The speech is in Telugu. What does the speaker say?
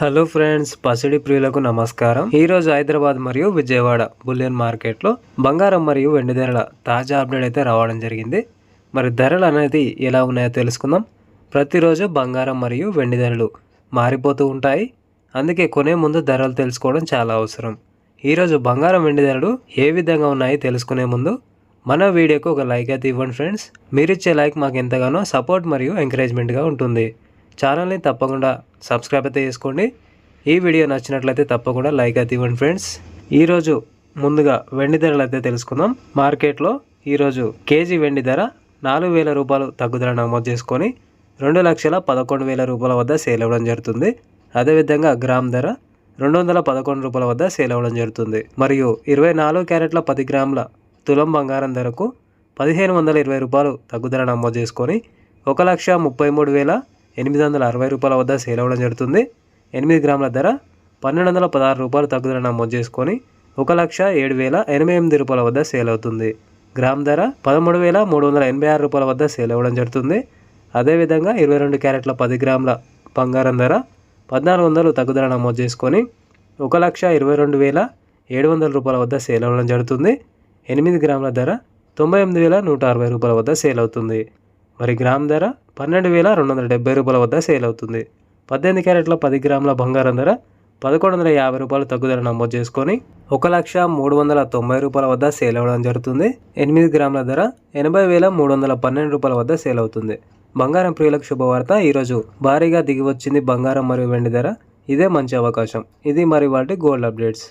హలో ఫ్రెండ్స్ పసిడి ప్రియులకు నమస్కారం. ఈ రోజు హైదరాబాద్ మరియు విజయవాడ బులియన్ మార్కెట్లో బంగారం మరియు వెండి ధరల తాజా అప్డేట్ అయితే రావడం జరిగింది. మరి ధరలు అనేది ఎలా ఉన్నాయో తెలుసుకుందాం. ప్రతిరోజు బంగారం మరియు వెండి ధరలు మారిపోతూ ఉంటాయి. అందుకే కొనే ముందు ధరలు తెలుసుకోవడం చాలా అవసరం. ఈరోజు బంగారం వెండి ధరలు ఏ విధంగా ఉన్నాయి తెలుసుకునే ముందు మన వీడియోకు ఒక లైక్ అయితే ఇవ్వండి ఫ్రెండ్స్. మీరిచ్చే లైక్ మాకు ఎంతగానో సపోర్ట్ మరియు ఎంకరేజ్మెంట్గా ఉంటుంది. ఛానల్ని తప్పకుండా సబ్స్క్రైబ్ అయితే చేసుకోండి. ఈ వీడియో నచ్చినట్లయితే తప్పకుండా లైక్ అయితే ఇవ్వండి ఫ్రెండ్స్. ఈరోజు ముందుగా వెండి ధరలు అయితే తెలుసుకుందాం. మార్కెట్లో ఈరోజు కేజీ వెండి ధర నాలుగు వేల రూపాయలు తగ్గుదల నమోదు చేసుకొని రెండు లక్షల పదకొండు వేల రూపాయల వద్ద సేల్ అవ్వడం జరుగుతుంది. అదేవిధంగా గ్రామ్ ధర రెండు వందల పదకొండు రూపాయల వద్ద సేల్ అవ్వడం జరుగుతుంది. మరియు ఇరవై నాలుగు క్యారెట్ల పది గ్రాముల తులం బంగారం ధరకు పదిహేను వందల ఇరవై రూపాయలు తగ్గుదల నమోదు చేసుకొని ఒక లక్ష ముప్పై మూడు వేల ఎనిమిది వందల అరవై రూపాయల వద్ద సేల్ అవ్వడం జరుగుతుంది. ఎనిమిది గ్రాముల ధర పన్నెండు వందల పదహారు రూపాయలు తగ్గుదల నమోదు చేసుకొని ఒక లక్ష ఏడు వేల ఎనభై ఎనిమిది రూపాయల వద్ద సేల్ అవుతుంది. గ్రామ్ ధర పదమూడు వేల మూడు వందల ఎనభై ఆరు రూపాయల వద్ద సేల్ అవ్వడం జరుగుతుంది. అదేవిధంగా ఇరవై రెండు క్యారెట్ల పది గ్రాముల బంగారం ధర పద్నాలుగు వందలు తగ్గుదల నమోదు చేసుకొని ఒక లక్ష ఇరవై రెండు వేల ఏడు వందల రూపాయల వద్ద సేల్ అవ్వడం జరుగుతుంది. ఎనిమిది గ్రాముల ధర తొంభై ఎనిమిది వేల నూట అరవై రూపాయల వద్ద సేల్ అవుతుంది. మరి గ్రామ్ ధర పన్నెండు వేల రెండు వందల డెబ్బై రూపాయల వద్ద సేల్ అవుతుంది. పద్దెనిమిది క్యారెట్ల పది గ్రాముల బంగారం ధర పదకొండు వందల యాభై రూపాయలు తగ్గుదల నమోదు చేసుకొని ఒక లక్ష మూడు వందల తొంభై రూపాయల వద్ద సేల్ అవ్వడం జరుగుతుంది. ఎనిమిది గ్రాముల ధర ఎనభై వేల మూడు వందల పన్నెండు రూపాయల వద్ద సేల్ అవుతుంది. బంగారం ప్రియులకు శుభవార్త. ఈరోజు భారీగా దిగి వచ్చింది బంగారం మరియు వెండి ధర. ఇదే మంచి అవకాశం. ఇది మరి వాటి గోల్డ్ అప్డేట్స్.